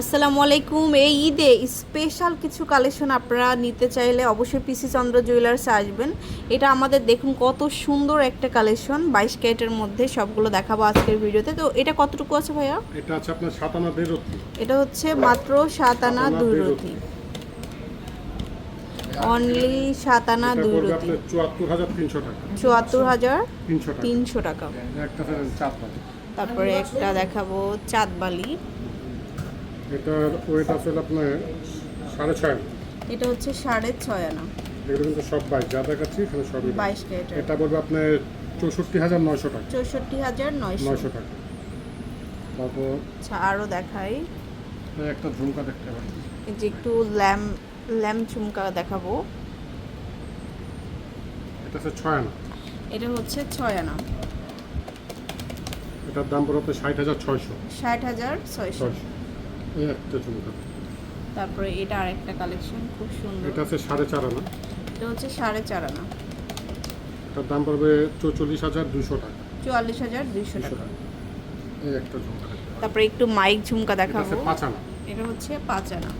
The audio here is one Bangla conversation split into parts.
আসসালামু আলাইকুম। এই ঈদে স্পেশাল কিছু কালেকশন আপনারা নিতে চাইলে অবশ্যই পিসি চন্দ্র জুয়েলার্সে আসবেন। এটা আমাদের দেখুন কত সুন্দর একটা কালেকশন বাইশ ক্যারেটের মধ্যে সবগুলো দেখাবো আজকের ভিডিওতে। তো এটা কতটুকু আছে ভাইয়া? এটা আছে আপনার সাতানা বেরোতি এটা হচ্ছে মাত্র সাত আনা সাত দুই রতি। অনলি সাত আনা দুই রতি। চুয়াত্তর হাজার তিনশো টাকা। চুয়াত্তর হাজার তিনশো টাকা। তারপরে একটা দেখাবো চাঁদবালি এটার ওয়েট আছে আপনার সাড়ে ছয় আনা। এটা হচ্ছে সাড়ে ছয় আনা। এগুলো কিন্তু সব বাইশ যা দেখাচ্ছি এখানে সবই বাইশ। এটা বলবে আপনার চৌষট্টি হাজার নয়শো টাকা। চৌষট্টি হাজার নয়শো। নয়শো টাকা। তারপর আচ্ছা আরও দেখাই। একটা ঝুমকা দেখতে এই যে একটু ল্যাম ল্যাম ঝুমকা দেখাবো। এটা আছে ছয় আনা। এটা হচ্ছে ছয় আনা। এটার দাম পড়বে ষাট হাজার ছয়শো। ষাট হাজার ছয়শো। এই একটা ঝুমকা তারপরে এটা আরেকটা কালেকশন খুব সুন্দর। এটা আছে সাড়ে চার আনা। এটা হচ্ছে সাড়ে চার আনা। এটার দাম পড়বে চৌচল্লিশ হাজার দুশো টাকা। চুয়াল্লিশ হাজার দুইশো টাকা। এই একটা ঝুমকা তারপরে একটু মাইক ঝুমকা দেখাবো। আছে পাঁচ আনা। এটা হচ্ছে পাঁচ আনা।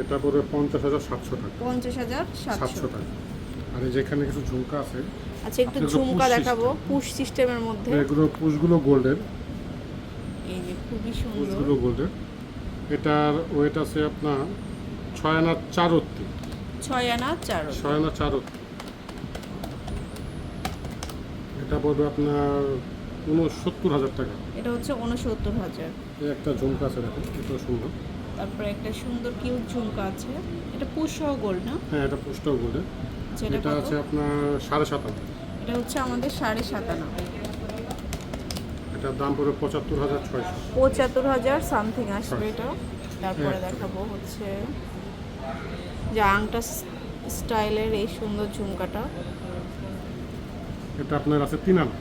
এটা পড়বে পঞ্চাশ হাজার সাতশো টাকা। পঞ্চাশ হাজার সাতশো। টাকা। আর যেখানে কিছু ঝুমকা আছে আচ্ছা একটু ঝুমকা দেখাবো পুশ সিস্টেমের মধ্যে। এগুলো পুষগুলো গোল্ডের যে খুবই সুন্দর। গোল্ডের এটার ওয়েট আছে আপনার ছয় আনা চারত্তি ছয় আনা চার ছয় আনা চারত্তি এটা পড়বে আপনার উনসত্তর হাজার টাকা। এটা হচ্ছে উনসত্তর হাজার। একটা ঝুমকা আছে দেখুন এটাও সুন্দর। তারপরে একটা সুন্দর কিউট ঝুমকা আছে। এটা পুশ গোল্ড না? হ্যাঁ এটা পুষটাও গোল্ডের যেটা এটা আছে আপনার সাড়ে সাত আনা। এটা হচ্ছে আমাদের সাড়ে সাত আনা। এটার দাম পড়বে পঁচাত্তর হাজার ছয়শো। পঁচাত্তর হাজার সামথিং আসবে এটা। তারপরে হ্যাঁ। দেখাবো হচ্ছে যে আংটা স্টাইলের এই সুন্দর ঝুমকাটা। এটা আপনার আছে তিন আনা।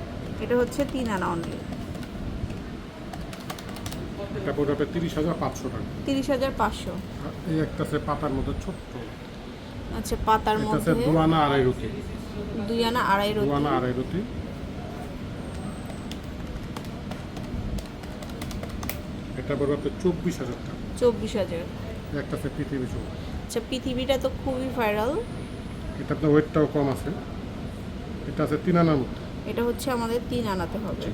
এটা হচ্ছে তিন আনা অনলি এটা পড়বে আপনার তিরিশ হাজার পাঁচশো টাকা। তিরিশ হাজার পাঁচশো। এই একটা আছে পাতার মতো ছোট্ট। আচ্ছা পাতার মধ্যে দোয়ানা আড়াই রুটি। দুই আনা আড়াই রতি দোয়ানা আড়াই রুটি। এটা পড়বে আপনার চব্বিশ হাজার টাকা। চব্বিশ হাজার। একটা আছে পৃথিবী চৌ আচ্ছা পৃথিবীটা তো খুবই ভাইরাল এটা আপনার ওয়েটটাও কম আছে। এটা আছে তিন আনার মধ্যে এটা হচ্ছে আমাদের তিন আনাতে হবে।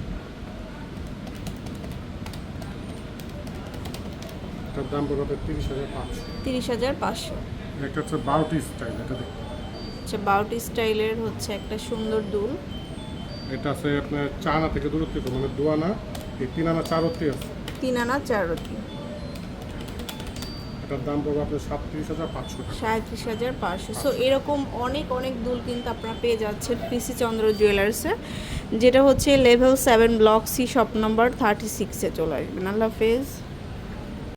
এটার দাম পড়বে আপনার তিরিশ হাজার পাঁচশো। তিরিশ হাজার পাঁচশো। একটা হচ্ছে বারোটি স্টাইল এটা দেখুন। আচ্ছা বাউটি স্টাইলের হচ্ছে একটা সুন্দর দুল। এটা আছে আপনার চা আনা থেকে দূরত্ব মানে দোয়ানা এই তিন আনা চার আছে। তিন আনা চার রতি এটার দাম পড়বে আপনার সাতত্রিশ হাজার পাঁচশো সাঁত্রিশ হাজার পাঁচশো। সো এরকম অনেক অনেক দুল কিন্তু আপনারা পেয়ে যাচ্ছেন পিসি চন্দ্র জুয়েলার্সে যেটা হচ্ছে level seven block C shop নম্বর থার্টি সিক্সে চলে আসবেন আল্লাহ হাফেজ।